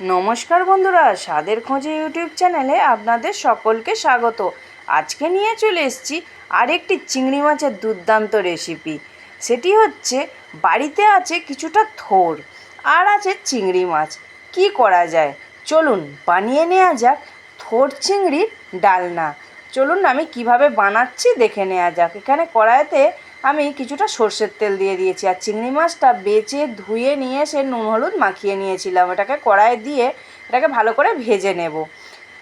নমস্কার বন্ধুরা, স্বাদের খোঁজে ইউটিউব চ্যানেলে আপনাদের সকলকে স্বাগত। আজকে নিয়ে চলে এসেছি আরেকটি চিংড়ি মাছের দুর্দান্ত রেসিপি সেটি হচ্ছে, বাড়িতে আছে কিছুটা থোর আর আছে চিংড়ি মাছ। কি করা যায়? চলুন, বানিয়ে নেওয়া যাক থোর চিংড়ির ডালনা। চলুন, আমি কীভাবে বানাচ্ছি দেখে নেওয়া যাক। এখানে কড়াইতে আমি কিছুটা সর্ষের তেল দিয়ে দিয়েছি আর চিংড়ি মাছটা বেচে ধুয়ে নিয়ে সে নুন হলুদ মাখিয়ে নিয়েছিলাম। এটাকে কড়াইয়ে দিয়ে এটাকে ভালো করে ভেজে নেব।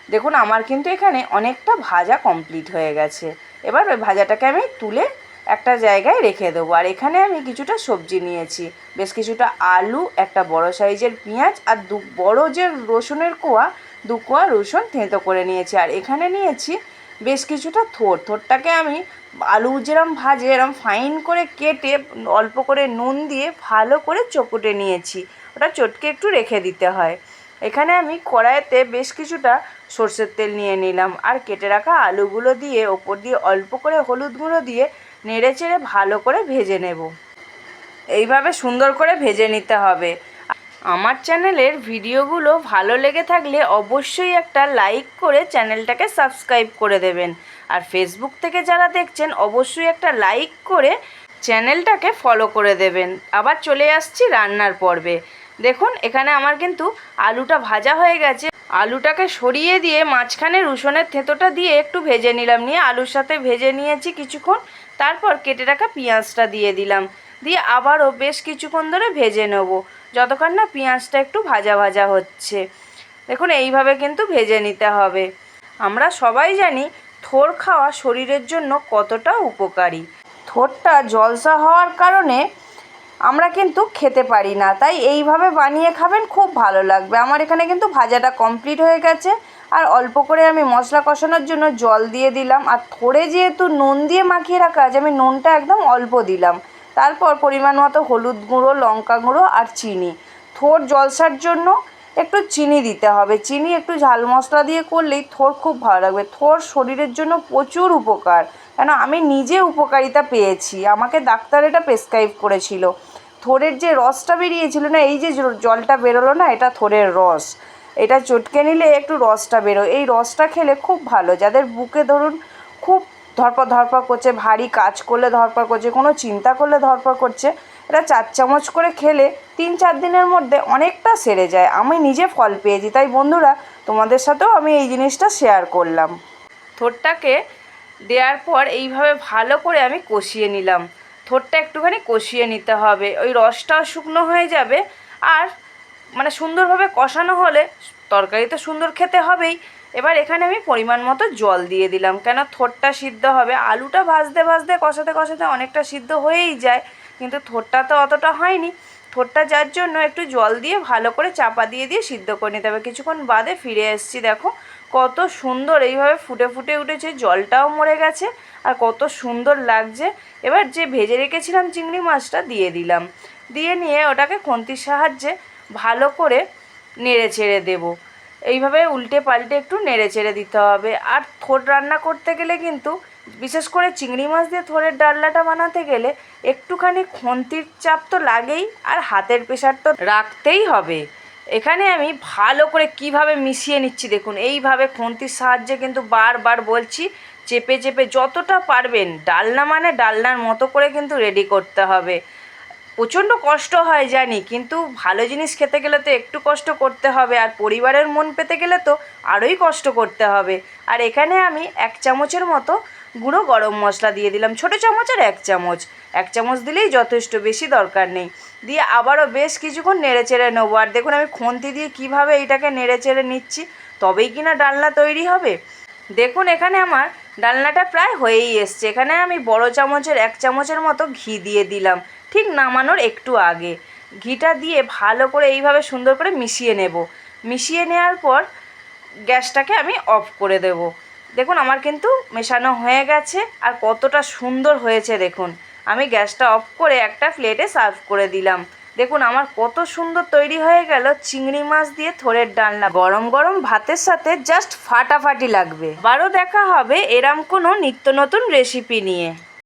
দেখুন, আমার কিন্তু এখানে অনেকটা ভাজা কমপ্লিট হয়ে গেছে। এবার ওই ভাজাটাকে আমি তুলে একটা জায়গায় রেখে দেবো। আর এখানে আমি কিছুটা সবজি নিয়েছি। বেশ কিছুটা আলু, একটা বড় সাইজের পেঁয়াজ আর দু বড় যে রসুনের কোয়া, দু কোয়া রসুন থেঁতো করে নিয়েছি। আর এখানে নিয়েছি বেশ কিছুটা থোর। থোরটাকে আমি আলু যেরম ভাজে, এরম ফাইন করে কেটে অল্প করে নুন দিয়ে ভালো করে চকুটে নিয়েছি। ওটা চটকে একটু রেখে দিতে হয়। এখানে আমি কড়াইতে বেশ কিছুটা সর্ষের তেল নিয়ে নিলাম। আর কেটে রাখা আলুগুলো দিয়ে ওপর দিয়ে অল্প করে হলুদ গুঁড়ো দিয়ে নেড়ে চেড়ে ভালো করে ভেজে নেব। এইভাবে সুন্দর করে ভেজে নিতে হবে। আমার চ্যানেলের ভিডিওগুলো ভালো লেগে থাকলে অবশ্যই একটা লাইক করে চ্যানেলটাকে সাবস্ক্রাইব করে দেবেন। আর ফেসবুক থেকে যারা দেখছেন, অবশ্যই একটা লাইক করে চ্যানেলটাকে ফলো করে দেবেন। আবার চলে আসছি রান্নার পর্বে। দেখুন, এখানে আমার কিন্তু আলুটা ভাজা হয়ে গেছে। আলুটাকে সরিয়ে দিয়ে মাঝখানে রসুনের থেঁতোটা দিয়ে একটু ভেজে নিলাম। নিয়ে আলুর সাথে ভেজে নিয়েছি কিছুক্ষণ। তারপর কেটে রাখা পেঁয়াজটা দিয়ে দিলাম। দিয়ে আবারও বেশ কিছুক্ষণ ধরে ভেজে নেব। যতক্ষণ না পেঁয়াজটা একটু ভাজা ভাজা হচ্ছে। দেখুন, এইভাবে কিন্তু ভেজে নিতে হবে। আমরা সবাই জানি থোর খাওয়া শরীরের জন্য কতটা উপকারী। থোরটা জলসা হওয়ার কারণে আমরা কিন্তু খেতে পারি না। তাই এইভাবে বানিয়ে খাবেন, খুব ভালো লাগবে। আমার এখানে কিন্তু ভাজাটা কমপ্লিট হয়ে গেছে। আর অল্প করে আমি মশলা কষানোর জন্য জল দিয়ে দিলাম। আর থোড়ে যেহেতু নুন দিয়ে মাখিয়ে রাখা আছে, আমি নুনটা একদম অল্প দিলাম। তারপর পরিমাণ মতো হলুদ গুঁড়ো, লঙ্কা গুঁড়ো আর চিনি। থোর জলসার জন্য একটু চিনি দিতে হবে। চিনি একটু ঝাল মশলা দিয়ে করলেই থোর খুব ভালো লাগবে। থোর শরীরের জন্য প্রচুর উপকার। কেন, আমি নিজে উপকারিতা পেয়েছি। আমাকে ডাক্তার এটা প্রেসক্রাইব করেছিল। থোরের যে রসটা বেরিয়েছিল না, এই যে জলটা বেরোলো না, এটা থোরের রস। এটা চটকে নিলে একটু রসটা বেরোয়। এই রসটা খেলে খুব ভালো। যাদের বুকে ধরুন খুব ধরপড় ধরপর করছে, ভারী কাজ করলে ধরপর করছে, কোনো চিন্তা করলে ধরপড় করছে। এটা চার চামচ করে খেলে তিন চার দিনের মধ্যে অনেকটা সেরে যায়। আমি নিজে ফল পেয়েছি। তাই বন্ধুরা, তোমাদের সাথেও আমি এই জিনিসটা শেয়ার করলাম। থোরটাকে দেওয়ার পর এইভাবে ভালো করে আমি কষিয়ে নিলাম। থোরটা একটুখানি কষিয়ে নিতে হবে। ওই রসটাও শুকনো হয়ে যাবে। আর মানে সুন্দরভাবে কষানো হলে তরকারি তো সুন্দর খেতে হবেই। এবার এখানে আমি পরিমাণ মতো জল দিয়ে দিলাম, কেন থোরটা সিদ্ধ হবে। আলুটা ভাজতে ভাজতে, কষাতে কষাতে অনেকটা সিদ্ধ হয়েই যায়, কিন্তু থোরটা তো অতটা হয়নি। থোরটা যার জন্য একটু জল দিয়ে ভালো করে চাপা দিয়ে দিয়ে সিদ্ধ করে নিতে হবে। কিছুক্ষণ বাদে ফিরে এসেছি, দেখো কত সুন্দর এইভাবে ফুটে ফুটে উঠেছে, জলটাও মরে গেছে আর কত সুন্দর লাগছে। এবার যে ভেজে রেখেছিলাম চিংড়ি মাছটা দিয়ে দিলাম। দিয়ে নিয়ে ওটাকে খন্তির সাহায্যে ভালো করে নেড়ে চেড়ে দেবো। এইভাবে উল্টে পাল্টে একটু নেড়ে চেড়ে দিতে হবে। আর থোর রান্না করতে গেলে কিন্তু, বিশেষ করে চিংড়ি মাছ দিয়ে থোরের ডালনাটা বানাতে গেলে একটুখানি খন্তির চাপ তো লাগেই আর হাতের প্রেশার তো রাখতেই হবে। এখানে আমি ভালো করে কীভাবে মিশিয়ে নিচ্ছি দেখুন, এইভাবে খন্তির সাহায্যে কিন্তু বারবার বলছি, চেপে চেপে যতটা পারবেন, ডালনা মানে ডালনার মতো করে কিন্তু রেডি করতে হবে। প্রচণ্ড কষ্ট হয় জানি, কিন্তু ভালো জিনিস খেতে গেলে তো একটু কষ্ট করতে হবে, আর পরিবারের মন পেতে গেলে তো আরোই কষ্ট করতে হবে। আর এখানে আমি এক চামচের মতো গুঁড়ো গরম মশলা দিয়ে দিলাম, ছোটো চামচের এক চামচ। এক চামচ দিলেই যথেষ্ট, বেশি দরকার নেই। দিয়ে আবারও বেশ কিছুক্ষণ নেড়ে চেড়ে নেব। আর দেখুন আমি খন্তি দিয়ে কীভাবে এইটাকে নেড়ে চেড়ে নিচ্ছি, তবেই কি না ডালনা তৈরি হবে? দেখুন এখানে আমার ডালনাটা প্রায় হয়েই এসছে। এখানে আমি বড় চামচের, এক চামচের মতো ঘি দিয়ে দিলাম। ঠিক নামানোর একটু আগে। ঘিটা দিয়ে ভালো করে এইভাবে সুন্দর করে মিশিয়ে নেব। মিশিয়ে নেওয়ার পর গ্যাসটাকে আমি অফ করে দেব। দেখুন, আমার কিন্তু মেশানো হয়ে গেছে আর কতটা সুন্দর হয়েছে দেখুন। আমি গ্যাসটা অফ করে একটা প্লেটে সার্ভ করে দিলাম। দেখুন, আমার কত সুন্দর তৈরি হয়ে গেল চিংড়ি মাছ দিয়ে থোড়ের ডালনা। গরম গরম ভাতের সাথে জাস্ট ফাটাফাটি লাগবে। আবারও দেখা হবে এরম কোনো নিত্য নতুন রেসিপি নিয়ে।